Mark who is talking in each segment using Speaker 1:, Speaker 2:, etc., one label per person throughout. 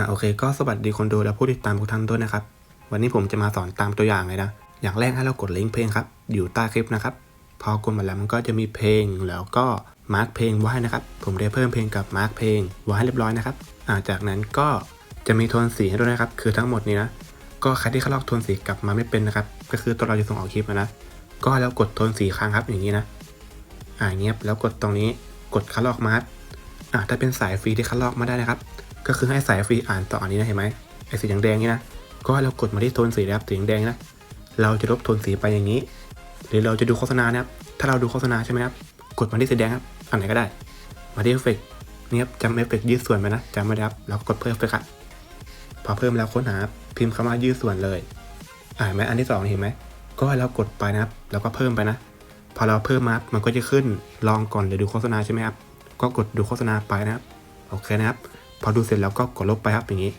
Speaker 1: อ่าโอเค ก็สวัสดีคนดูและผู้ติดตามทุกท่านด้วยนะครับ วันนี้ผมจะมาสอนตามตัวอย่างเลยนะ อย่างแรกให้เรากดลิงก์เพลงครับ อยู่ใต้คลิปนะครับ พอกดมาแล้วมันก็จะมีเพลงแล้วก็มาร์กเพลงไว้นะครับ ผมได้เพิ่มเพลงกับมาร์กเพลงไว้เรียบร้อยนะครับอ่าจากนั้นก็จะมีโทนสีให้ด้วยนะครับ คือทั้งหมดนี้นะ ก็ใครที่เขาลอกโทนสีกลับมาไม่เป็นนะครับ ก็คือตัวเราจะส่งออกคลิปนะ ก็แล้วกดโทนสีค้างครับอย่างนี้นะ อ่าเงียบแล้วกดตรงนี้ กดคัดลอกมาร์กอ่าถ้าเป็นสายฟรีที่คัดลอกมาได้นะครับ ก็คือให้สายฟรีอ่านต่ออันนี้นะเห็นไหมไอ้สีแดงๆนี่นะก็ให้เรากดมาที่โทนสีนะครับสีแดงนะเราจะลบโทนสีไปอย่างนี้ หรือเราจะดูโฆษณานะครับถ้าเราดูโฆษณาใช่ไหมครับกดมาที่สีแดงครับอันไหนก็ได้ มาที่เอฟเฟกต์นี่ครับจำเอฟเฟกต์ยืดส่วนไปนะจำไม่ได้ครับแล้วกดเพิ่มไปครับพอเพิ่มแล้วค้นหาพิมพ์คำว่ายืดส่วนเลย อ่าเห็นไหมอันที่สองเห็นไหมก็ให้เรากดไปนะครับแล้วก็เพิ่มไปนะ พอเราเพิ่มมามันก็จะขึ้นลองก่อนหรือดูโฆษณาใช่ไหมครับก็กดดูโฆษณาไปนะครับโอเคนะครับ พอดูเสร็จแล้วก็กดลบไปครับอย่างนี้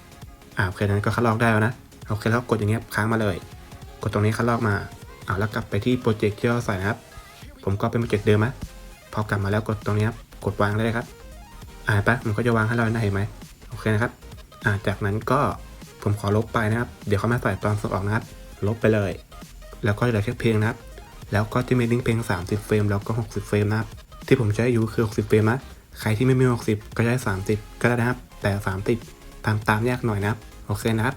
Speaker 1: อ่าโอเคนั้นก็คัดลอกได้แล้วนะโอเคแล้วกดอย่างเงี้ยค้างมาเลย กดตรงนี้คัดลอกมาอ่าแล้วกลับไปที่โปรเจกต์ที่เราใส่นะครับ ผมก็เป็นโปรเจกต์เดิมนะพอกลับมาแล้วกดตรงนี้ครับกดวางได้เลยครับ อ่าปะมันก็จะวางให้เรานะเห็นไหมโอเคนะครับอ่าจากนั้นก็ผมขอลบไปนะครับ เดี๋ยวเขามาใส่ตอนส่งออกนะครับ ลบไปเลย แล้วก็เหลือแค่เพลงนะครับ แล้วก็จะมีลิงก์เพลง 30 เฟรมแล้วก็ 60 เฟรมนะครับ ที่ผมใช้อยู่คือ 60 เฟรมนะ ใครที่ไม่มี 60 ก็ใช้ 30 ก็ได้นะครับ แต่ 30 ตามตามยากหน่อยนะครับ โอเคนะครับ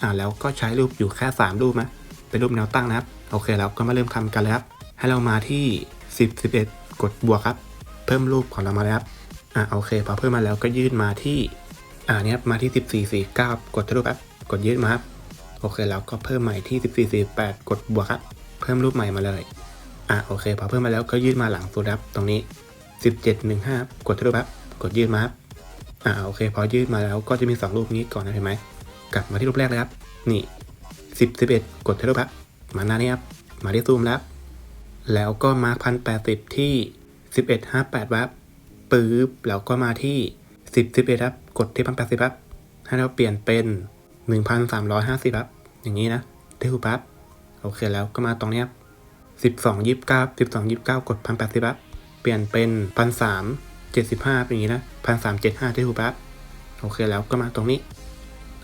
Speaker 1: อ่าแล้วก็ใช้รูปอยู่แค่ 3 รูปนะเป็นรูปแนวตั้งนะครับ โอเคแล้วก็มาเริ่มทำกันเลยครับ ให้เรามาที่ 10 11 กดบวกครับ เพิ่มรูปของเรามาเลยครับ อ่าโอเคพอเพิ่มมาแล้วก็ยืดมาที่ อ่าเนี่ยครับมาที่ 14 49 กดทะลุครับ กดยืดมาครับ โอเคแล้วก็เพิ่มใหม่ที่ 14 48 กดบวกครับ เพิ่มรูปใหม่มาเลย อะโอเคพอเพิ่มมาแล้วก็ยืดมาหลังสุดครับ ตรงนี้ 17 15 กดทะลุครับ กดยืดมาครับ อ่าโอเคพอยืดมาแล้วก็จะมี 2 รูปนี้ก่อนนะเห็นไหมกลับมาที่รูปแรกเลยครับ นี่10 11กดเทะลุครับมาหน้านี้ครับมาที่ซูมแล้ว แล้วก็มาคพันแปดสิบที่11 58ครับปื๊บแล้วก็มาที่10 11ครับกดที่พันแปดสิบครับให้เราเปลี่ยนเป็น1,350ครับอย่างนี้นะเที่หูปั๊บโอเคแล้วก็มาตรงนี้ครับสิบสองยี่สิบเก้าสิบสองยี่สิบเก้ากดพันแปดสิบครับเปลี่ยนเป็นพันสาม เจ็ดสิบห้าเป็นอย่างนี้นะพันสามเจ็ดห้าที่ถูกปั๊บโอเคแล้วก็มาตรงนี้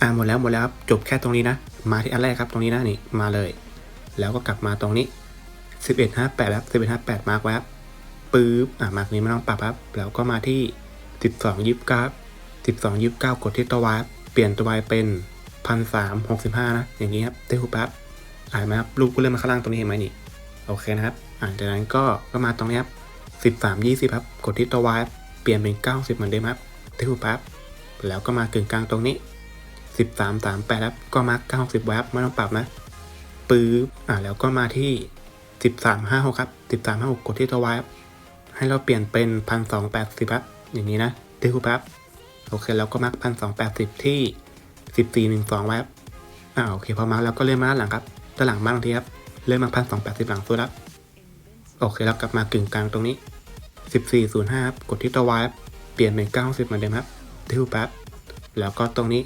Speaker 1: อ่าหมดแล้วหมดแล้วครับจบแค่ตรงนี้นะ มาที่อันแรกครับตรงนี้นะนี่มาเลย แล้วก็กลับมาตรงนี้สิบเอ็ดห้าแปดครับสิบเอ็ดห้าแปดมาร์กไว้ครับปึ๊บอ่ามาร์กนี้ไม่ต้องปรับครับ แล้วก็มาที่สิบสองยี่สิบเก้าสิบสองยี่สิบเก้ากดที่ตัววายเปลี่ยนตัววายเป็นพันสามหกสิบห้านะอย่างนี้ครับที่ถูกปั๊บอ่านไหมครับรูปก็เริ่มมาข้างล่างตรงนี้เห็นไหมนี่โอเคนะครับอ่าจากนั้นก็ก็มาตรงนี้ครับสิบสามยี่สิบครับ กดที่ตัววาย ปลี่ยนเป็นเก้าสิบเหมือนเดิมครับที่หูปั๊บแล้วก็มากึ่งกลางตรงนี้สิบสามสามแปดครับก็มาเก้าสิบไว้ครับไม่ต้องปรับนะปื๊บอ่าแล้วก็มาที่สิบสามห้าหกครับสิบสามห้าหกกดที่ตัววายให้เราเปลี่ยนเป็นพันสองแปดสิบครับอย่างนี้นะที่หูปั๊บโอเคแล้วก็มาพันสองแปดสิบที่สิบสี่หนึ่งสองไว้ครับอ่าโอเคพอมาแล้วก็เลื่อนมาด้านหลังครับด้านหลังบ้างทีครับเริ่มมาพันสองแปดสิบหลังสุดแล้วโอเคแล้วกลับมากึ่งกลางตรงนี้ สิบสี่ศูนย์ห้าครับกดที่ตัววายเปลี่ยนเป็นเก้าสิบเหมือนเดิมครับที่หูปั๊บแล้วก็ตรงนี้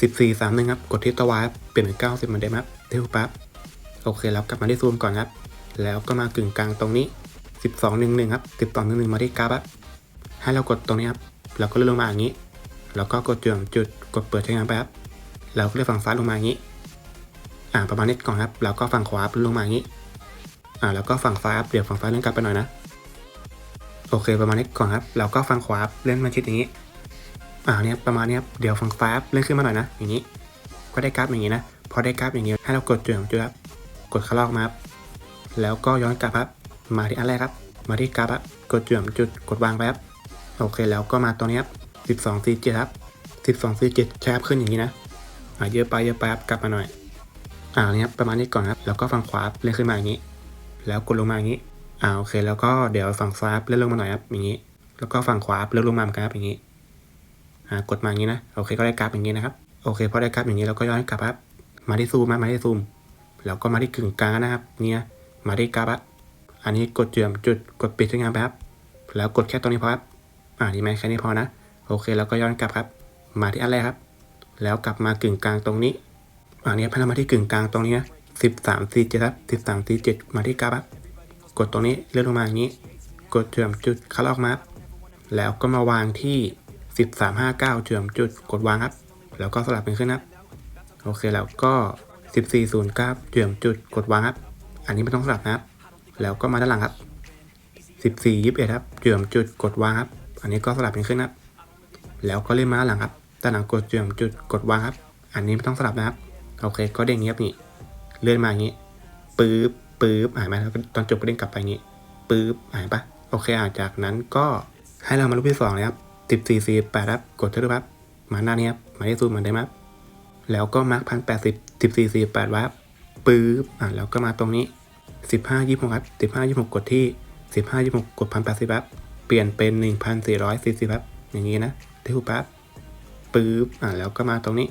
Speaker 1: สิบสี่สามหนึ่งครับกดที่ตัววายเปลี่ยนเป็นเก้าสิบเหมือนเดิมครับที่หูปั๊บโอเคแล้วกลับมาที่ซูมก่อนครับ แล้วก็มากึ่งกลางตรงนี้สิบสองหนึ่งหนึ่งครับสิบสองหนึ่งหนึ่งมาที่กราฟครับให้เรากดตรงนี้ครับแล้วก็เลื่อนลงมาอย่างนี้ แล้วก็กดจุดจุดกดเปิดใช้งานไปครับแล้วก็เลื่อนฝั่งซ้ายลงมาอย่างนี้ อ่าประมาณนี้ก่อนครับ แล้วก็ฝั่งขวาลงมาอย่างนี้ อ่าแล้วก็ฝั่งซ้ายครับเดี๋ยวฝั่งซ้ายเลื่อนกลับไปหน่อยนะ โอเคประมาณนี้ก่อนครับแล้วก็ฝั่งขวาเล่นมาชิดอย่างนี้อ่าเนี่ยประมาณนี้ครับเดี๋ยวฝั่งซ้ายเลื่อนขึ้นมาหน่อยนะอย่างนี้ ก็ได้กราฟอย่างนี้นะพอได้กราฟอย่างนี้ให้เรากดจุดจุดครับกดคลอกมาครับแล้วก็ย้อนกลับครับมาที่อันแรกครับ มาที่กราฟครับกดจุดจุดกดวางไปครับโอเคแล้วก็มาตรงนี้ครับสิบสองสี่เจ็ดครับสิบสองสี่เจ็ดแชร์ขึ้นอย่างนี้นะอ่าเยอะไปเยอะไปครับกลับมาหน่อยอ่าเนี่ยประมาณนี้ก่อนครับแล้วก็ฝั่งขวาเลื่อนขึ้นมาอย่างนี้ แล้วกดลงมาอย่างนี้ อ่าโอเค แล้วก็เดี๋ยวฝั่งซ้ายเลื่อนลงมาหน่อยครับอย่างนี้ แล้วก็ฝั่งขวาเลื่อนลงมาเหมือนกันครับอย่างนี้อ่ากดมาอย่างนี้นะโอเคก็ได้กราฟอย่างนี้นะครับโอเคพอได้กราฟอย่างนี้เราก็ย้อนกลับครับมาที่ซูมมามาที่ซูมแล้วก็มาที่กึ่งกลางนะครับเนี่ยมาที่กราฟครับอันนี้กดเจือมจุดกดปิดใช้งานไปครับแล้วกดแค่ตรงนี้พอครับอ่าดีไหมแค่นี้พอนะโอเคแล้วก็ย้อนกลับครับ มาที่อันแรกครับ แล้วกลับมากึ่งกลางตรงนี้อันนี้พามาที่กึ่งกลางตรงนี้นะสิบสามสี่เจ็ดครับสิบสามสี่เจ็ดมาที่กราฟครับ กดตรงนี้เลื่อนลงมาอย่างนี้ กดเจือมจุดคัดออกมาครับแล้วก็มาวางที่สิบสามห้าเก้าเจือมจุดกดวางครับ แล้วก็สลับเป็นขึ้นครับโอเคแล้วก็ 14 0 9เหยื่อมจุดกดวางครับ อันนี้ไม่ต้องสลับนะครับ แล้วก็มาด้านหลังครับ14 21ครับเหยื่อมจุดกดวางครับ อันนี้ก็สลับเป็นขึ้นครับ แล้วก็เลื่อนมาด้านหลังครับด้านหลังกดเหยื่อมจุดกดวางครับ อันนี้ไม่ต้องสลับนะครับ โอเค ก็เด้งเงียบนี่ เลื่อนมาอย่างนี้ปื๊บ ปื๊บหายไหมแล้วตอนจบก็เด้งกลับไปอย่างนี้ปื๊บหายปะโอเคอะจากนั้นก็ให้เรามารูปที่สองเลยครับสิบสี่สี่แปดครับกดเท่ร่ครับมาหน้านี้ครับมาที่ซูมเหมือนเดิมครับแล้วก็มาร์คพันแปดสิบสิบสี่สี่แปดวับปื๊บอะแล้วก็มาตรงนี้สิบห้ายี่หกครับสิบห้ายี่หกกดที่สิบห้ายี่หกกดพันแปดสิบครับเปลี่ยนเป็นหนึ่งพันสี่ร้อยสี่สิบครับอย่างนี้นะเที่หูปั๊บปื๊บอะแล้วก็มาตรงนี้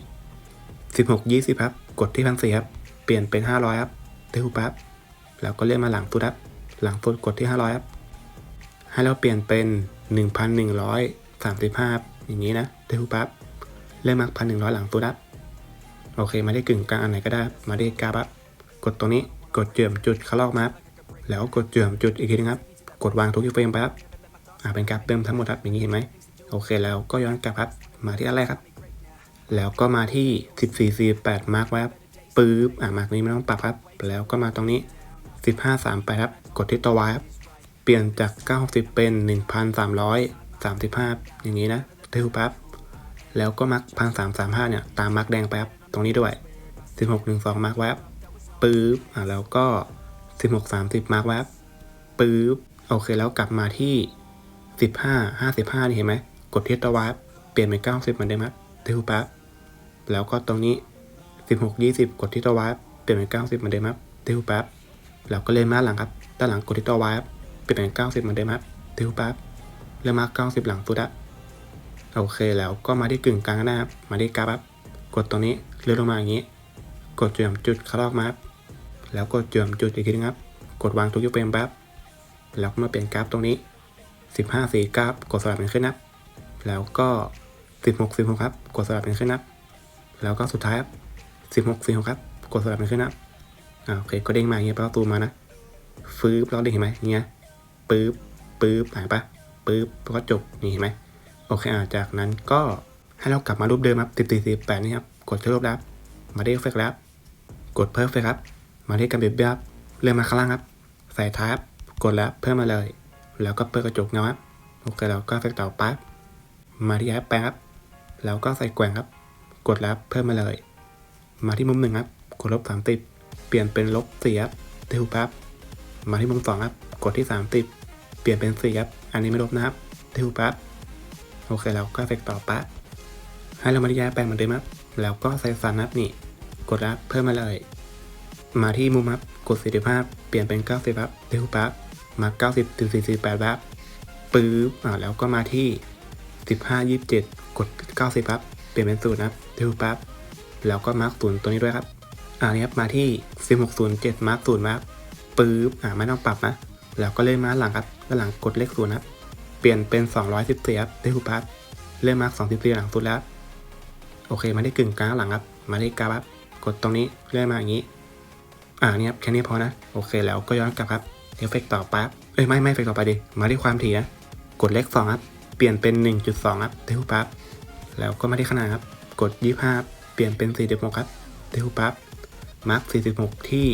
Speaker 1: สิบหกยี่สิบครับกดที่พันสี่ครับเปลี่ยนเป็นห้าร้อยครับที่หูปั๊บ แล้วก็เลื่อนมาหลังฟุตครับ หลังฟุตกดที่ห้าร้อยครับ ให้เราเปลี่ยนเป็น 1,135 อย่างนี้นะเทฮูปั๊บเริ่มมาพันหนึ่งร้อยหลังตัวดับ โอเค มาได้กึ่งกลางอันไหนก็ได้ มาได้กราบับ กดตรงนี้ กดเจือมจุดคาลอกมาครับ แล้วกดเจือมจุดอีกทีนึงครับ กดวางทุกเฟรมไปครับ อ่า เป็นกราฟเดิมทั้งหมดครับ อย่างนี้เห็นไหม โอเค แล้วก็ย้อนกลับครับ มาที่อันแรกครับ แล้วก็มาที่ 14 48 มาร์กไว้ครับ ปื๊บ อ่ามาร์กนี้ไม่ต้องปรับครับ แล้วก็มาตรงนี้ 15 38ครับ กดที่ตัววายครับเปลี่ยนจาก90เป็น 1,335 อย่างนี้นะเทวปั๊บแล้วก็มาร์กพันสามสามห้าเนี่ย ตามมาร์กแดงไปครับ ตรงนี้ด้วย16 12มาร์กไว้ครับปื๊บอ่าแล้วก็16 30มาร์กไว้ครับปื๊บโอเคแล้วกลับมาที่15 55นี่เห็นไหมกดที่ตัววายครับเปลี่ยนเป็น90เหมือนเดิมครับเทวปั๊บแล้วก็ตรงนี้16 20กดที่ตัววายครับเปลี่ยนเป็น90เหมือนเดิมครับเทวปั๊บ แล้วก็เลื่อนมาหลังครับด้านหลังกดที่ตัววายครับเปลี่ยนเป็น90เหมือนเดิมครับทิวปั๊บเริ่มมา90หลังฟุตอะโอเคแล้วก็มาที่กึ่งกลางนะครับมาที่กราฟครับกดตรงนี้เลื่อนลงมาอย่างนี้ กดจุดจุดคลอกมาครับแล้วกดจุดจุดอีกทีนึงครับ กดวางทุกยูเฟรมปั๊บแล้วก็มาเปลี่ยนกราฟตรงนี้15 4กราฟกดสลับเป็นขึ้นนับ แล้วก็16 16ครับ กดสลับเป็นขึ้นนับ แล้วก็สุดท้ายครับ16 46ครับ กดสลับเป็นขึ้นนับ อ่าโอเคก็เด้งมาเงี้ยแปลว่าตูมมานะฟื้บเราได้เห็นไหมเงี้ยปื๊บปื๊บหายปะปื๊บแล้วก็จบนี่เห็นไหมโอเคอะจากนั้นก็ให้เรากลับมารูปเดิมครับติดติดสิบแปดนี่ครับกดเชื่อรูปแล้วมาที่เฟกแล้วกดเพิ่มเฟกครับ มาที่การเบียบเบียบเลื่อนมาข้างล่างครับ ใส่ทับกดแล้วเพิ่มมาเลย แล้วก็เปิดกระจกเงาครับโอเคแล้วก็เฟกต่อปั๊บมาที่แอปแปครับแล้วก็ใส่แกว่งครับ กดแล้วเพิ่มมาเลย มาที่มุมหนึ่งครับกดลบสามสิบเปลี่ยนเป็นลบสี่ครับเทวปั๊บมาที่มุมสองครับ กดที่3ติเปลี่ยนเป็น4ครับ อันนี้ไม่ลบนะครับทิวปั๊บโอเคแล้วก็เฟกต่อปั๊บให้เรามาที่ย้ายแปลงเหมือนเดิมครับ แล้วก็ใส่ฟันครับนี่ กดรับเพิ่มมาเลย มาที่มุมครับ กด45เปลี่ยนเป็น 90ครับทิวปั๊บมา 90ถึง448ครับปื๊บอ่าแล้วก็มาที่ 15 27 กด 90ครับ เปลี่ยนเป็นศูนย์ครับทิวปั๊บแล้วก็มาร์กศูนย์ตัวนี้ด้วยครับ อ่านี่ครับมาที่1607มาร์กศูนย์ครับปื๊บอ่าไม่ต้องปรับนะแล้วก็เลื่อนมาหลังครับด้านหลังกดเลขศูนย์ครับเปลี่ยนเป็น214ครับได้คูปัสเลื่อนมา214หลังสุดแล้วโอเคมาได้กึ่งกลางหลังครับ มาได้กราฟครับกดตรงนี้เลื่อนมาอย่างนี้ อ่านี่ครับแค่นี้พอนะโอเคแล้วก็ย้อนกลับครับเอฟเฟกต่อปั๊บเอ้ยไม่ไม่เอฟเฟกต่อไปดิมาที่ความถี่นะกดเลข2ครับเปลี่ยนเป็น 1.2 ครับได้คูปัสแล้วก็มาที่ขนาดครับ กด 25 เปลี่ยนเป็น 46 ครับได้คูปัส มาร์ค46 ที่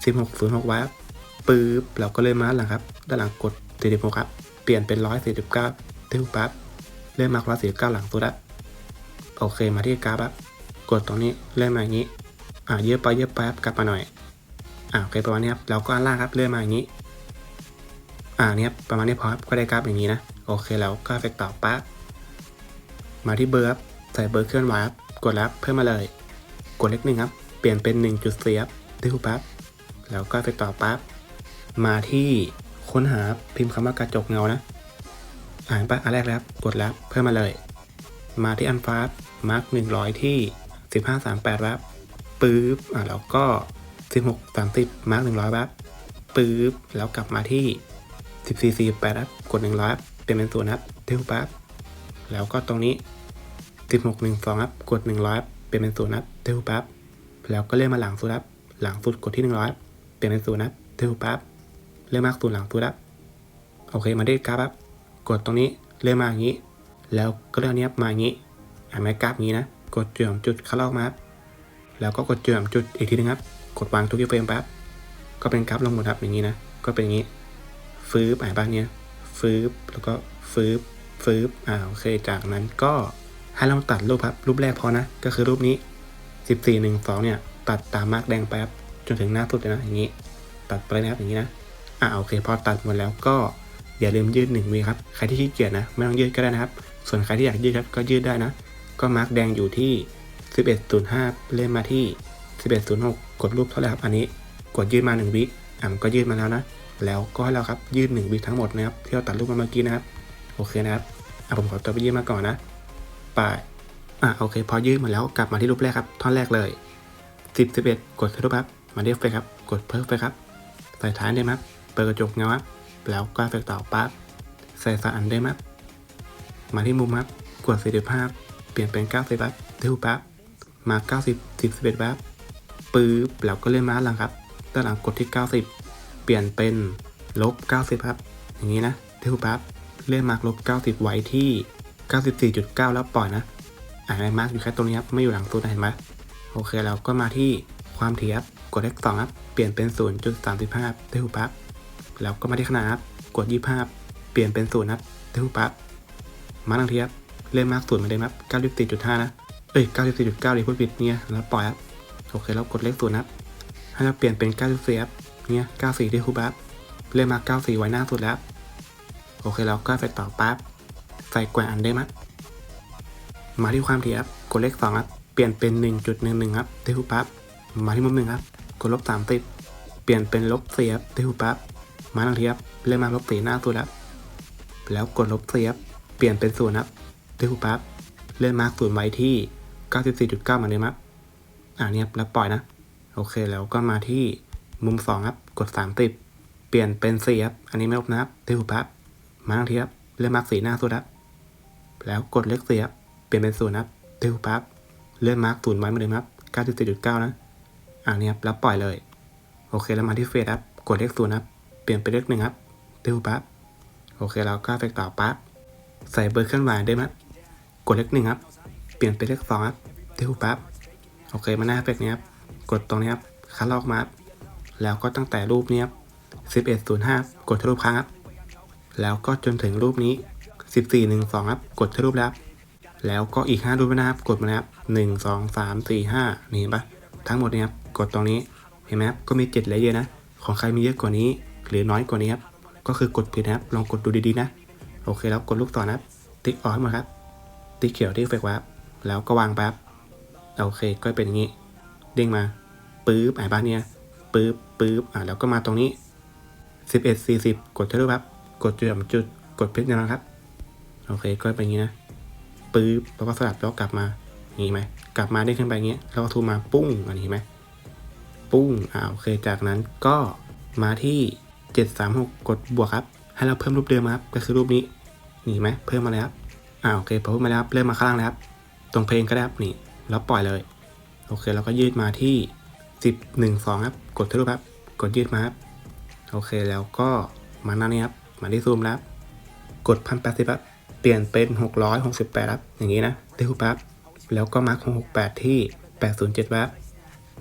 Speaker 1: 1606 ไว้ครับปื๊บเราก็เลื่อนมาหลังครับ ด้านหลังกด 46 ครับ เปลี่ยนเป็น 149ทิวปั๊บเลื่อนมาร์ก149 หลังตัวละโอเคมาที่กราฟครับกดตรงนี้เลื่อนมาอย่างนี้ อ่าเยอะไปเยอะไปครับกลับมาหน่อย อ่าโอเคประมาณนี้ครับแล้วก็อันล่างครับเลื่อนมาอย่างนี้ อ่าเนี่ยประมาณนี้พอครับก็ได้กราฟอย่างนี้นะโอเคแล้วก็เฟกต่อปั๊บมาที่เบอร์ครับใส่เบอร์เคลื่อนไหวครับกดแล้วเพิ่มมาเลย กดเลขหนึ่งครับ เปลี่ยนเป็น1.4ครับทิวปั๊บแล้วก็เฟกต่อปั๊บมาที่ค้นหาพิมพ์คำว่ากระจกเงานะ อ่านปะอันแรกแล้วครับกดแล้วเพิ่มมาเลย มาที่อันฟ้ามาร์กหนึ่งร้อยที่สิบห้าสามแปดแล้วปื๊บอ่าแล้วก็สิบหกสามสิบมาร์กหนึ่งร้อยแล้วปื๊บแล้วกลับมาที่สิบสี่สี่แปดครับกดหนึ่งร้อยเปลี่ยนเป็นศูนย์ครับเทวปั๊บแล้วก็ตรงนี้สิบหกหนึ่งสองครับกดหนึ่งร้อยเปลี่ยนเป็นศูนย์ครับเทวปั๊บ แล้วก็เลื่อนมาหลังสุดครับ หลังสุดกดที่หนึ่งร้อยเปลี่ยนเป็นศูนย์ครับเทวปั๊บเลื่อนมาศูนย์หลังตัวแล้วโอเคมาได้กราฟครับกดตรงนี้เลื่อนมาอย่างนี้ แล้วก็เลื่อนนี้มาอย่างนี้อ่านไหมกราฟอย่างนี้นะ กดจุดสามจุดคัดลอกมาครับแล้วก็กดจุดสามจุดอีกทีนึงครับ กดวางทุกเฟรมแป๊บก็เป็นกราฟลงหมดครับอย่างนี้นะ ก็เป็นอย่างนี้ ฟื้บอ่าบ้านเนี้ยฟื้บแล้วก็ฟื้บฟื้บอ่าโอเคจากนั้นก็ให้เราตัดรูปครับรูปแรกพอนะ ก็คือรูปนี้ 14 1 2เนี่ยตัดตามมาร์กแดงไปครับจนถึงหน้าสุดเลยนะอย่างนี้ ตัดไปนะครับอย่างนี้นะอ่าโอเคพอตัดหมดแล้วก็อย่าลืมยืดหนึ่งวิครับใครที่ขี้เกียจนะไม่ต้องยืดก็ได้นะครับ ส่วนใครที่อยากยืดครับก็ยืดได้นะ ก็มาร์กแดงอยู่ที่ 11.05 เลื่อนมาที่ 11.06 กดรูปเท่าไหร่ครับอันนี้กดยืดมา1วิอะมันก็ยืดมาแล้วนะ แล้วก็ให้เราครับยืด1วิทั้งหมดนะครับที่เราตัดรูปมาเมื่อกี้นะครับโอเคนะครับอะผมขอตัวไปยืดมาก่อนนะไป อะโอเค พอยืดมาแล้วกลับมาที่รูปแรกครับ ท่อนแรกเลย 10 11 กดรูปครับ มาเรียกไฟครับ กดเพิ่มไฟครับ ใส่ฐานได้ไหมครับเปิดกระจกเงาครับ แล้วก็ไฟต่อปั๊บ ใส่สารได้ไหมครับมาที่มุมครับ กด45เปลี่ยนเป็น 90ครับดูปั๊บ มา 90 10 11ปั๊บปื๊บแล้วก็เลื่อนมาหลังครับด้านหลังกดที่ 90 เปลี่ยนเป็นลบ 90 ครับ อย่างนี้นะดูปั๊บ เลื่อนมาร์กลบ 90 ไว้ที่ 94.9 แล้วปล่อยนะ อ่าในมาร์กอยู่แค่ตรงนี้ครับไม่อยู่หลังสุดนะเห็นไหมโอเคแล้วก็มาที่ความถี่ครับกดเลขสองครับเปลี่ยนเป็น 0.35ดูปั๊บแล้วก็มาที่ขนาดครับกด25เปลี่ยนเป็นศูนย์ครับดูปั๊บมาทังทีครับเลื่อนมาร์กศูนย์มาเลยครับ94.5นะเอ้ย94.9เก้าเลยพูดผิดเนี่ยแล้วปล่อยครับโอเคแล้วกดเลขศูนย์ครับให้เราเปลี่ยนเป็น94ครับเนี่ย94ที่คูปั๊บเลื่อนมา94ไว้หน้าสุดแล้วโอเคแล้วก็ใส่ต่อปั๊บใส่แกว่งอันได้มั้ย มาที่ความถี่ครับ กดเลข2ครับ เปลี่ยนเป็น 1.11 ครับที่คูปั๊บมาที่มุมหนึ่งครับ กดลบ30 เปลี่ยนเป็นลบ4ครับเที่คูปั๊บมาทังทีครับเลื่อนมาลบ4หน้าสุดแล้วแล้วกดลบ4ครับ เปลี่ยนเป็นศูนย์ครับที่คูปั๊บเลื่อนมาศูนย์ไว้ที่ 94.9เหมือนเดิมครับ อ่าเนี่ยแล้วปล่อยนะ โอเคแล้วก็มาที่มุมสองครับ กดสามติบเปลี่ยนเป็นสี่ครับ อันนี้ไม่ลบนะครับเทหูพับมาทังทีครับเลื่อนมาสีหน้าสุดครับ แล้วกดเลขสี่ครับ เปลี่ยนเป็นศูนย์ครับที่หูพับเลื่อนมาร์กศูนย์ไว้เหมือนเดิมครับเก้าสิบสี่จุดเก้านะอ่านี่ยแล้วปล่อยเลย โอเคแล้วมาที่เฟสครับกดเลขศูนย์ครับเปลี่ยนเป็นเลขหนึ่งครับที่หูพับโอเคแล้วก็ไปต่อปั๊บใส่เบอร์เคลื่อนไหวได้ไหมกดเลขหนึ่งครับเปลี่ยนเป็นเลขสองครับที่หูพับโอเคมาหน้าเฟกนี้ครับกดตรงนี้ครับคัดลอกมาครับแล้วก็ตั้งแต่รูปนี้ครับ1105 กดที่รูปค้างครับ แล้วก็จนถึงรูปนี้ 1412 ครับ กดที่รูปแล้ว แล้วก็อีก 5 รูปนะครับ กดมานะครับ1 2 3 4 5นี่เห็นปะทั้งหมดนี้ครับ กดตรงนี้ เห็นไหมครับ ก็มี7เลเยอร์นะ ของใครมีเยอะกว่านี้ หรือน้อยกว่านี้ครับ ก็คือกดผิดนะครับ ลองกดดูดีๆนะ โอเคแล้วกดลูกศรนะครับ ติ๊กออกให้หมดครับ ติ๊กเขียวที่เฟกไว้ครับแล้วก็วางไปครับโอเค ก็เป็นอย่างนี้ เด้งมาปื๊บอ่าบ้านเนี้ยปื๊บปื๊บอ่าแล้วก็มาตรงนี้สิบเอ็ดสี่สิบกดเท่าไหร่ครับ กดจุดจุด กดเพชรนะครับ โอเค ก็เป็นอย่างนี้นะ ปื๊บแล้วก็สลับแล้วกลับมาอย่างนี้ไหมกลับมาได้ขึ้นไปอย่างนี้ยแล้วก็ทูมาปุ้งอันนี้เห็นไหมปุ้งอ่าโอเคจากนั้นก็มาที่เจ็ดสามหกกดบวกครับ ให้เราเพิ่มรูปเดิมครับก็คือรูปนี้นี่เห็นไหมเพิ่มมาแล้วครับอ่าโอเคพอเพิ่มมาแล้วครับเริ่มมาข้างล่างแล้วครับ ตรงเพลงก็ได้ครับนี่แล้วปล่อยเลย โอเคเราก็ยืดมาที่ 10 1 2ครับ กดทะลุครับ กดยืดมาครับโอเคแล้วก็มาหน้านี้ครับมาที่ซูมแล้วกดพันแปดสิบครับ เปลี่ยนเป็น 668ครับอย่างนี้นะที่คูปั๊บแล้วก็มาร์ค668 ที่ 807ครับ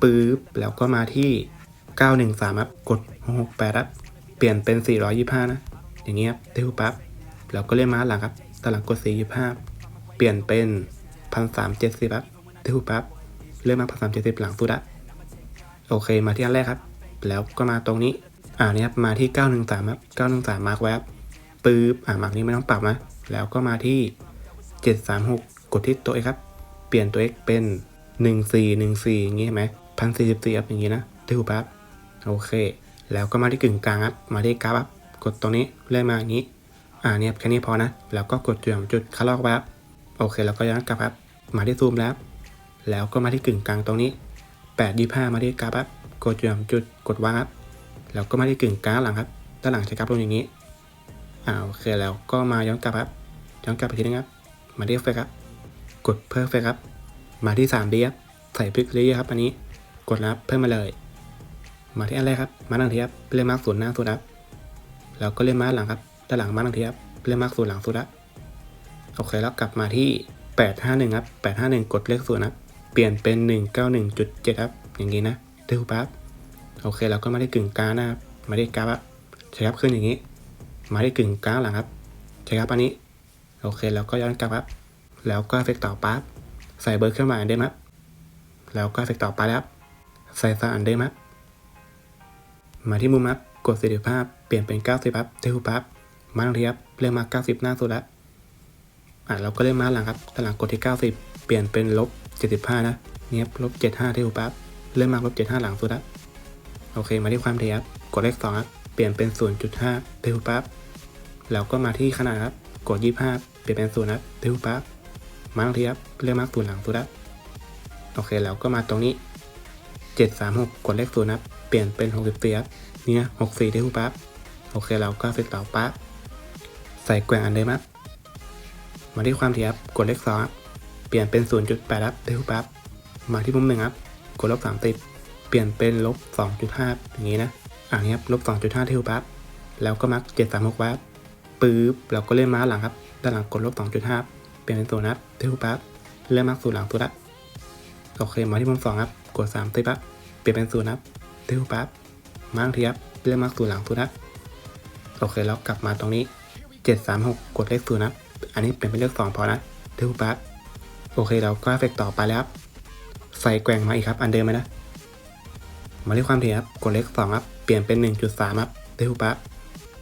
Speaker 1: ปื๊บแล้วก็มาที่ 913ครับกด 668ครับเปลี่ยนเป็น 425 นะ อย่างนี้ครับที่คูปั๊บแล้วก็เลื่อนมาหลังครับตอนหลังกด 425 เปลี่ยนเป็นพันสามเจ็ดสิบครับที่หูปั๊บเริ่มมาพันสามเจ็ดสิบหลังสุดอะโอเคมาที่อันแรกครับ แล้วก็มาตรงนี้อ่านี่ครับมาที่เก้าหนึ่งสามครับเก้าหนึ่งสามมาร์กไว้ครับปื๊บอ่ามาร์กนี้ไม่ต้องปรับนะ แล้วก็มาที่เจ็ดสามหกกดที่ตัว x ครับ เปลี่ยนตัว x เป็นหนึ่งสี่หนึ่งสี่อย่างงี้เห็นไหมพันสี่สิบสี่ครับอย่างงี้นะที่หูปั๊บโอเค แล้วก็มาที่กึ่งกลางครับ มาที่กราฟครับ กดตรงนี้เลื่อนมาอย่างนี้ อ่าเนี่ยแค่นี้พอนะ แล้วก็กดจุดจุดคัดลอกไว้ครับ โอเค แล้วก็ย้อนกลับครับ มาที่ซูมแล้ว แล้วก็มาที่กึ่งกลางตรงนี้แปดยี่ห้ามาที่กราฟครับ กดจุดจุด กดวางครับ แล้วก็มาที่กึ่งกลางหลังครับ ด้านหลังจะกราฟลงอย่างนี้ อ่าโอเค แล้วก็มาย้อนกลับครับ ย้อนกลับไปทีนึงครับ มาที่เฟกครับ กดเพิ่มเฟกครับ มาที่สามดีครับ ใส่พลิกเลยครับ อันนี้ กดแล้วเพิ่มมาเลย มาที่อันแรกครับ มาหลังทีครับเล่นมาร์กศูนย์หน้าสุดครับ แล้วก็เล่นมาหลังครับด้านหลังมาหลังทีครับเล่นมาร์กศูนย์หลังสุดครับโอเคแล้วกลับมาที่แปดห้าหนึ่งครับแปดห้าหนึ่งกดเลขศูนย์ครับ เปลี่ยนเป็นหนึ่งเก้าหนึ่งจุดเจ็ดครับ อย่างนี้นะดูปั๊บโอเคเราก็มาได้กึ่งกลางนะครับมาได้กราฟครับใช้ครับขึ้นอย่างนี้ มาได้กึ่งกลางหลังครับใช้ครับอันนี้ โอเคเราก็ย้อนกลับครับ แล้วก็เฟกต่อปั๊บใส่เบอร์เครื่องหมายอันเดิมครับแล้วก็เฟกต่อไปแล้วครับ ใส่สารอันเดิมครับมาที่มุมครับกดสถียรภาพเปลี่ยนเป็น 90ครับเทคูปั๊บมาทังทีครับเริ่มมา 90 หน้าสุดแล้วอะเราก็เริ่มมาหลังครับต่หลังกดที่ 90 เปลี่ยนเป็นลบ75นะเนี่ยลบ75เทคูปั๊บเริ่มมาลบ75 หลังสุดแล้วโอเคมาที่ความถี่ครับกดเลข2ครับเปลี่ยนเป็น 0.5เทคูปั๊บแล้วก็มาที่ขนาดครับ กด25เปลี่ยนเป็น0ครับเทคูปั๊บมาทังทีครับเริ่มมาศูนย์หลังสุดแล้วโอเคแล้วก็มาตรงนี้736กดเลขศูนย์ครับเปลี่ยนเป็น64ครับเนี่ย64ที่หูปั๊บโอเคเราก็เสร็จต่อปั๊บใส่แกว่งอันเดิมครับมาที่ความถี่ครับกดเลข2ครับเปลี่ยนเป็น0.8ครับที่หูปั๊บมาที่มุมหนึ่งครับกดลบ30เปลี่ยนเป็นลบ2.5อย่างนี้นะอ่านี้ครับลบ2.5ที่หูปั๊บแล้วก็มัก736วับ ปึ๊บเราก็เล่นม้าหลังครับด้านหลังกดลบ2.5เปลี่ยนเป็นศูนย์ครับเที่หูปั๊บเริ่มมักศูนหลังตัวละโอเคมาที่มุมสองครับกด3ามติปั๊บเปลี่ยนเป็นศูนย์ครับติวปั๊บมาทีครับเริ่มมาศูนย์หลังศูนย์ครับโอเคแล้วกลับมาตรงนี้ 736 กดเลขศูนย์ครับอันนี้เปลี่ยนเป็นเลขสองพอนะติวปั๊บโอเคเราก็เฟกต่อไปแล้วครับใส่แกว่งมาอีกครับ อันเดิมไหมนะมาที่ความถี่ครับกดเลขสองครับเปลี่ยนเป็น 1.3ครับติวปั๊บ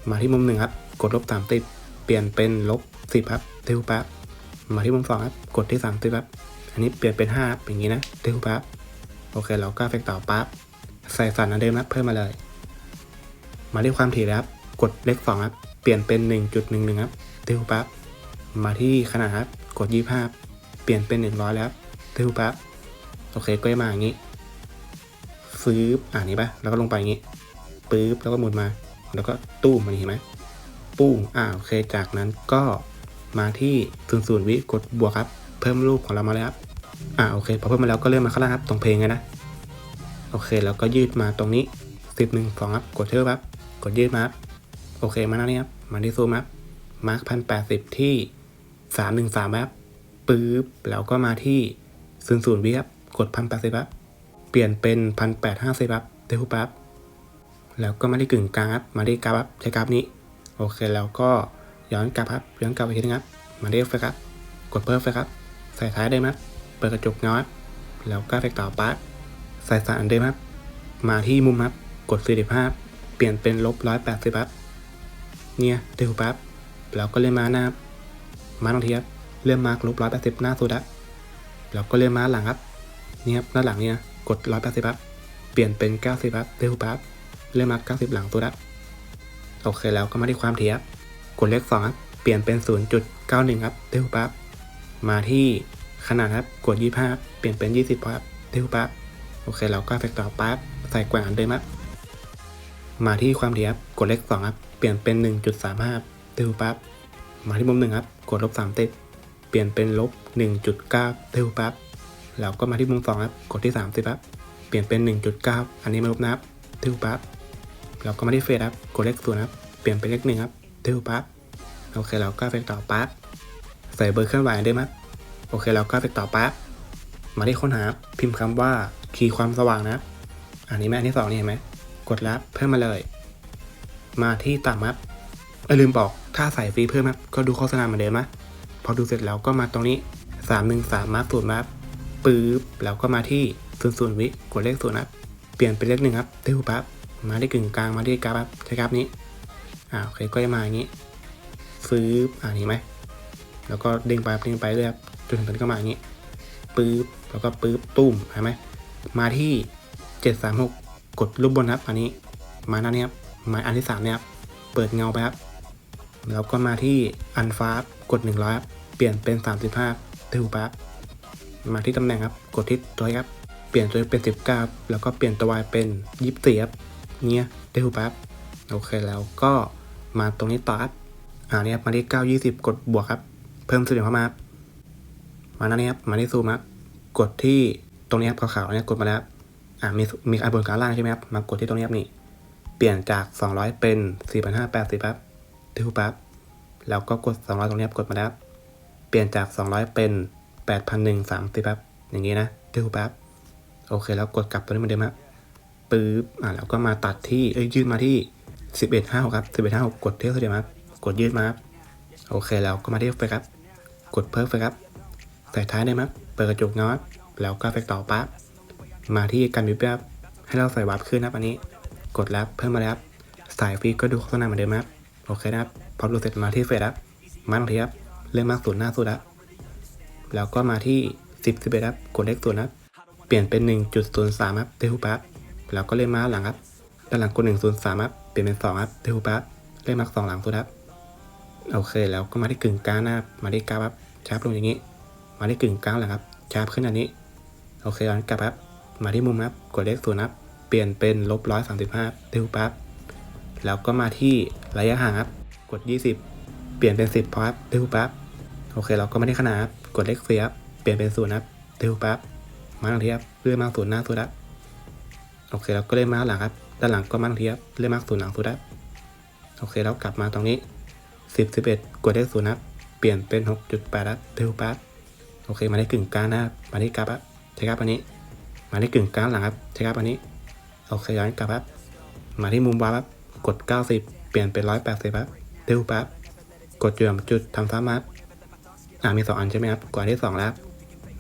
Speaker 1: มาที่มุมหนึ่งครับ กดลบ30เปลี่ยนเป็นลบ10ครับติวปั๊บมาที่มุมสองครับ กดที่30ครับ อันนี้เปลี่ยนเป็น5อย่างนี้นะเทคูปั๊บโอเคเราก็เฟกต่อปั๊บใส่สันอันเดิมนะเพิ่มมาเลย มาที่ความถี่แล้วครับ กดเลข2ครับ เปลี่ยนเป็น1.11ครับเทคูปั๊บมาที่ขนาดครับ กด25เปลี่ยนเป็น100แล้วเทคูปั๊บโอเคก็มาอย่างนี้ฟื้บอ่านี้ปะแล้วก็ลงไปอย่างนี้ ปื๊บแล้วก็หมุนมา แล้วก็ตู้มมันเห็นไหม ปุ้งอ่าโอเคจากนั้นก็มาที่ศูนย์ศูนย์วิกดบวกครับ เพิ่มรูปของเรามาแล้วครับอ่าโอเคพอเพิ่มมาแล้วก็เริ่มมาข้างล่างครับตรงเพลงไงนะโอเคแล้วก็ยืดมาตรงนี้สิบหนึ่งสองครับกดเทอร์ครับกดยืดมาครับโอเคมาหน้านี้ครับมาที่ซูมครับมาร์คพันแปดสิบที่สามหนึ่งสามครับปึ๊บแล้วก็มาที่ศูนย์ศูนย์วิครับกดพันแปดสิบครับเปลี่ยนเป็นพันแปดห้าสิบครับเทคูปั๊บแล้วก็มาที่กึ่งกลางครับมาที่กราฟครับใช้กราฟนี้ โอเคแล้วก็ย้อนกลับครับย้อนกลับไปทีนึงครับ มาที่เฟครับ กดเพิ่มเฟครับ ใส่ท้ายได้ไหมครับ เปิดกระจกน้อยแล้วก็เฟกต่อปั๊บใส่สารเดิมครับ มาที่มุมครับ กด45เปลี่ยนเป็นลบ180ครับ เนี่ยเดวปั๊บแล้วก็เลื่อนมาหน้าครับมาตรงทีครับเลื่อนมาลบ180หน้าสุดครับแล้วก็เลื่อนมาหลังครับนี่ครับหน้าหลังเนี่ยกด180ครับ เปลี่ยนเป็น90ครับเดวปั๊บเลื่อนมา90หลังสุดครับ โอเคแล้วก็มาที่ความถี่ครับกดเลข2ครับเปลี่ยนเป็น 0.91ครับเดวปั๊บมาที่ขนาดครับกด25เปลี่ยนเป็น 20ครับเทวปั๊บโอเคเราก็เฟกต่อปั๊บใส่แกว่งอันเดิมครับมาที่ความถี่ครับกดเลข2ครับเปลี่ยนเป็น 1.35ทิวปั๊บมาที่มุมหนึ่งครับกดลบ3ติดเปลี่ยนเป็นลบ1.9ทิวปั๊บแล้วก็มาที่มุม2ครับกดที่30ครับเปลี่ยนเป็น 1.9 อันนี้ไม่ลบนะครับทิวปั๊บ แล้วก็มาที่เฟสครับกดเลขศูนย์ครับ เปลี่ยนเป็นเลขหนึ่งครับทิวปั๊บโอเคเราก็เฟกต่อปั๊บใส่เบอร์เคลื่อนไหวอันเดิมครับโอเคเราก็ไปต่อปั๊บมาที่ค้นหาพิมพ์คำว่าคีย์ความสว่างนะ อันนี้แม่อันที่สองนี่เห็นไหมกดรับเพิ่มมาเลย มาที่ต่ำครับเอ้ยลืมบอกถ้าใส่ฟรีเพิ่มครับก็ดูโฆษณาเหมือนเดิมนะพอดูเสร็จแล้วก็มาตรงนี้สามหนึ่งสามมาร์คศูนย์ครับปึ๊บแล้วก็มาที่ศูนย์ศูนย์วิกดเลขศูนย์ครับเปลี่ยนเป็นเลขหนึ่งครับที่หูปั๊บ มาที่กึ่งกลางมาที่กราฟใช้กราฟนี้อ่าโอเคก็จะมาอย่างนี้ฟื้บอ่านี้ไหมแล้วก็เด้งไปเด้งไปเรื่อยจนถึงตอนนี้ก็มาอย่างนี้ปื๊บแล้วก็ปื๊บตุ้มเห็นไหมมาที่ 736 กดรูปบนครับ อันนี้มาหน้านี้ครับมาอันที่3เนี่ยครับเปิดเงาไปครับแล้วก็มาที่อันฟ้ากด 100ครับเปลี่ยนเป็น 35ติวปั๊บมาที่ตำแหน่งครับ กดที่ตัวครับ เปลี่ยนตัวเป็น 19 แล้วก็เปลี่ยนตัว y เป็น 24ครับ เนี่ยติวปั๊บโอเคแล้วก็มาตรงนี้ต่อครับอ่าเนี่ยครับมาที่920กดบวกครับ เพิ่มเสียงเข้ามาครับมาหน้านี้ครับมาที่ซูมครับกดที่ตรงนี้ครับขาวๆเนี่ยกดมาแล้วครับอ่ามีมีอันบนกลางล่างใช่ไหมครับมากดที่ตรงนี้ครับนี่เปลี่ยนจาก 200 เป็น 4,580ครับทิวปั๊บแล้วก็กด 200 ตรงนี้ครับกดมาแล้วครับเปลี่ยนจาก 200 เป็นแปดพันหนึ่งสามสิบครับอย่างงี้นะเดี๋ยวแป๊บโอเคแล้วกดกลับตัวนี้เหมือนเดิมครับ ปึ๊บอ่าแล้วก็มาตัดที่เอ้ยยืดมาที่สิบเอ็ดห้าครับสิบเอ็ดห้ากดเที่ยวเดียวครับกดยืดมาครับโอเคแล้วก็มาที่ไฟครับ กดเพิ่มไฟครับใส่ท้ายได้ไหมครับเปิดกระจกเงาครับแล้วก็ไฟต่อปั๊บมาที่การวิบครับให้เราใส่วับขึ้นนะครับอันนี้ กดแล้วเพิ่มมาแล้วครับสายฟรีก็ดูโฆษณาเหมือนเดิมครับโอเคนะครับพอดูเสร็จมาที่เฟซครับมาตรงที่ครับเลื่อนมาศูนย์หน้าสุดครับแล้วก็มาที่สิบสิบเอ็ดครับกดเลขศูนย์ครับเปลี่ยนเป็นหนึ่งจุดศูนย์สามครับเทฮูปั๊บ แล้วก็เลื่อนมาหลังครับด้านหลังกดหนึ่งศูนย์สามครับเปลี่ยนเป็นสองครับเทฮูปั๊บเลื่อนมาสองหลังสุดครับโอเคแล้วก็มาที่กึ่งกลางนะครับมาที่กราฟครับชาร์ปลงอย่างนี้ มาที่กึ่งกลางหลังครับชาร์ปขึ้นอันนี้โอเคย้อนกลับครับมาที่มุมครับกดเลขศูนย์ครับเปลี่ยนเป็นลบร้อยสามสิบห้าติวปั๊บแล้วก็มาที่ระยะห่างครับกดยี่สิบเปลี่ยนเป็นสิบพอครับติวปั๊บโอเคเราก็ไม่ได้ขนาดครับกดเลขเสียครับเปลี่ยนเป็นศูนย์ครับติวปั๊บมาตรงที่ครับเลื่อนมาศูนย์หน้าสุดครับ โอเคเราก็เลื่อนมาหลังครับ ด้านหลังก็มาตรงที่ครับเลื่อนมาศูนย์หลังสุดครับโอเคแล้วกลับมาตรงนี้สิบสิบเอ็ดกดเลขศูนย์ครับ เปลี่ยนเป็นหกจุดแปดครับติวปั๊บโอเค มาได้กึ่งกลางนะครับมาที่กราฟครับใช้กราฟอันนี้ มาที่กึ่งกลางหลังครับใช้กราฟอันนี้ โอเคย้อนกลับครับ มาที่มุมวาร์ปครับ กด 90 เปลี่ยนเป็น 180ครับเร็วปั๊บกดจุดจุดทำซ้ำครับอ่ามี 2 อันใช่ไหมครับ กดอันที่ 2 แล้วครับ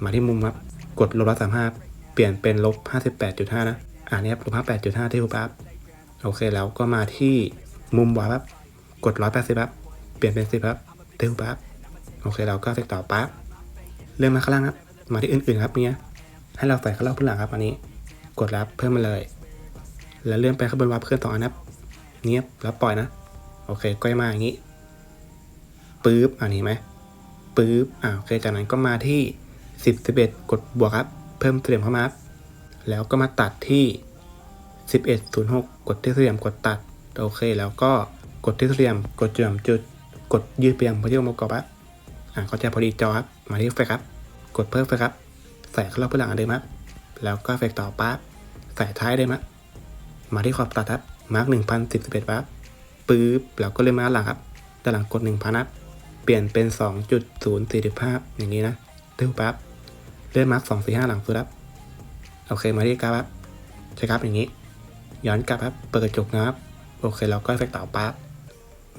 Speaker 1: มาที่มุมครับ กดลบร้อยสามห้าเปลี่ยนเป็นลบ58.5นะ อ่านี่ครับลบ58.5 ที่รูปปั๊บโอเคแล้วก็มาที่มุมวาปครับกด 180ครับเปลี่ยนเป็น 10ครับเร็วปั๊บโอเคเราก็เสร็จต่อปั๊บเลื่อนมาข้างล่างครับมาที่อื่นๆครับเนี่ยให้เราใส่ข้างล่างพื้นหลังครับอันนี้ กดรับเพิ่มมาเลย แล้วเลื่อนไปข้างบนวับเพื่อนสองอันนะครับเงียบแล้วปล่อยนะ โอเคก้อยมาอย่างนี้ปึ๊บอ่านี้ไหมปึ๊บอ่าโอเคจากนั้นก็มาที่สิบสิบเอ็ดกดบวกครับ เพิ่มเสียมเข้ามาครับ แล้วก็มาตัดที่สิบเอ็ดศูนย์หกกดที่ยมกดตัด โอเค แล้วก็กดที่เสียม กดจุดจุด กดยืดเปียงพอที่องค์ประกอบครับอ่าก็จะพอดีจอครับ มาที่ไฟครับ กดเพิ่มไฟครับ ใส่เข้าเพื่อหลังเดิมครับ แล้วก็เฟกต่อปั๊บ ใส่ท้ายได้มั้ยมาที่ขอบตัดครับ มาร์กหนึ่งพันสิบสิบเอ็ดปั๊บปึ๊บ แล้วก็เลื่อนมาหลังครับด้านหลังกดหนึ่งพันครับ เปลี่ยนเป็นสองจุดศูนย์สี่สิบห้าอย่างนี้นะตึ้วปั๊บ เลื่อนมาร์กสองสี่ห้าหลังสุดครับ โอเคมาที่กราฟครับใช้กราฟอย่างนี้ ย้อนกลับครับ เปิดกระจกนะครับ โอเคแล้วก็เฟกต่อปั๊บ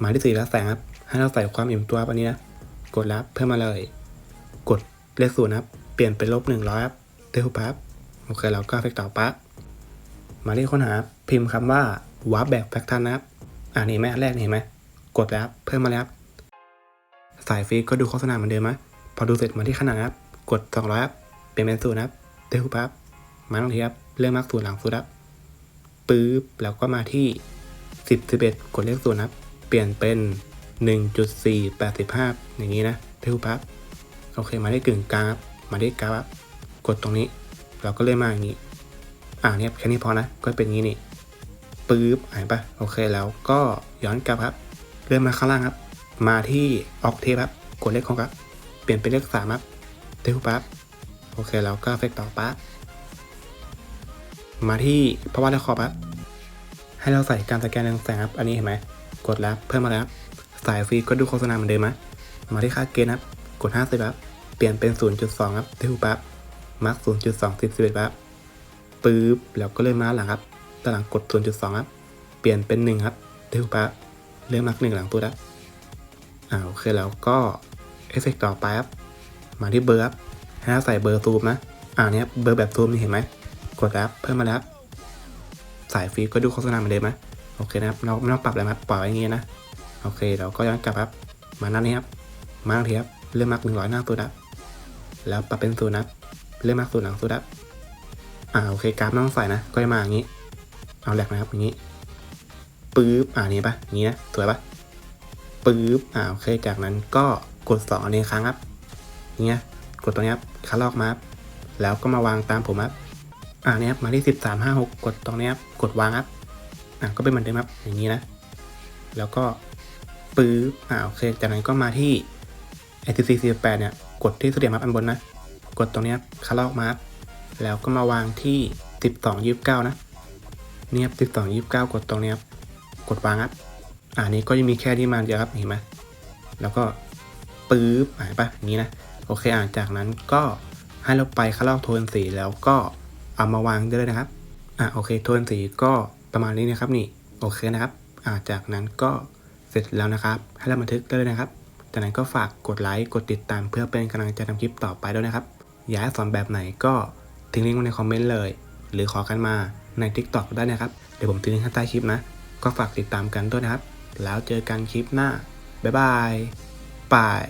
Speaker 1: มาที่สีและแสงครับ ให้เราใส่ความอิ่มตัวปันนี้นะกดรับเพิ่มมาเลย กดเลขศูนย์ครับ เปลี่ยนเป็นลบหนึ่งร้อยครับเร็วปั๊บโอเคเราก็เฟกต่อปั๊บมาที่ค้นหาพิมพ์คำว่า w a r p แบบแฟกทันนะครับอ่านี่ไหมอันแรกนี่เห็นไหมกดแล้วครับเพิ่มมาแล้วสายฟรีก็ดูโฆษณาเหมือนเดิมไหมพอดูเสร็จมาที่ขนาดครับ กด200ครับเปลี่ยนเป็นศูนย์ครับเร็วปั๊บ มาตรงทีครับเลื่อนมาร์กศูนย์หลังสุดครับปึ๊บแล้วก็มาที่ 10 11กดเลขศูนย์ครับ เปลี่ยนเป็น 1.485 อย่างนี้นะเร็วปั๊บโอเคมาได้กึ่งกลางครับมาได้กราฟครับกดตรงนี้ เราก็เลื่อนมาอย่างนี้ อ่าเนี่ยแค่นี้พอนะก็เป็นอย่างนี้นี่ปึ๊บหายปะโอเคแล้วก็ย้อนกลับครับ เลื่อนมาข้างล่างครับ มาที่ออกเทปครับกดเลขของครับ เปลี่ยนเป็นเลขสามครับเทปปั๊บโอเคแล้วก็เฟกต่อปั๊บ มาที่ภาวะและขอบครับให้เราใส่การสแกนเรืองแสงครับ อันนี้เห็นไหม กดแล้วเพิ่มมาแล้วสายฟรีก็ดูโฆษณาเหมือนเดิมไหมมาที่ค่าเกณฑ์ครับ กด 50ครับ เปลี่ยนเป็น 0.2 ครับเทปปั๊บมาร์ก0.2 10 11ปั๊บปึ๊บ แล้วก็เลื่อนมาหลังครับด้านหลังกด 0.2 ครับ เปลี่ยนเป็น 1 ครับเทปปั๊บเลื่อนมาร์กหนึ่งหลังตัวครับอ่าโอเคแล้วก็เอฟเฟกต่อไปครับ มาที่เบอร์ครับให้เราใส่เบอร์ซูมนะ อ่าเนี้ยเบอร์แบบซูมนี่เห็นไหม กดแล้วเพิ่มมาแล้วสายฟรีก็ดูโฆษณาเหมือนเดิมไหมโอเคนะครับเราไม่ต้องปรับอะไรครับปล่อยไว้อย่างงี้นะโอเคเราก็ย้อนกลับครับมาหน้านี้ครับมาทีครับเลื่อนมาร์กหนึ่งร้อยหน้าตัวดับแล้วปรับเป็นศูนย์นะเลื่อนมาร์กศูนย์หลังตัวดับอ่าโอเคกราฟต้องใส่นะก็จะมาอย่างนี้ เอาแหลกนะครับอย่างนี้ปึ๊บอ่านี้ปะอย่างนี้นะสวยปะปึ๊บอ่าโอเคจากนั้นก็กดสองอันนี้ครั้งครับอย่างเงี้ยกดตัวนี้ครับคัดลอกมาครับแล้วก็มาวางตามผมครับ อ่าเนี้ยครับมาที่สิบสามห้าหกกดตรงนี้ครับกดวางครับอ่าก็เป็นเหมือนเดิมครับอย่างนี้นะ แล้วก็ปึ๊บอ่าโอเคจากนั้นก็มาที่ ITC 48เนี่ยกดที่เสียมครับอันบนนะ กดตรงนี้ครับคัดลอกมารับแล้วก็มาวางที่ 12 29 นะเนี่ยครับ12 29 กดตรงนี้ครับกดวางครับอ่านี้ก็จะมีแค่ที่มาเดียวครับเห็นไหมแล้วก็ปึ๊บหายปะอย่างนี้นะ โอเคอะจากนั้นก็ให้เราไปคัดลอกโทนสีแล้วก็ เอามาวางได้เลยนะครับอะโอเคโทนสีก็ประมาณนี้นะครับนี่โอเคนะครับอะจากนั้นก็เสร็จแล้วนะครับ ให้เราบันทึกได้เลยนะครับจากนั้นก็ฝากกดไลค์กดติดตามเพื่อเป็นกำลังใจทำคลิปต่อไปด้วยนะครับ อยากให้สอนแบบไหนก็ทิ้งลิงก์ไว้ในคอมเมนต์เลย หรือขอกันมาใน TikTok ได้นะครับ เดี๋ยวผมทิ้งลิงก์ข้างใต้คลิปนะ ก็ฝากติดตามกันด้วยนะครับ แล้วเจอกันคลิปหน้า บ๊ายบายบาย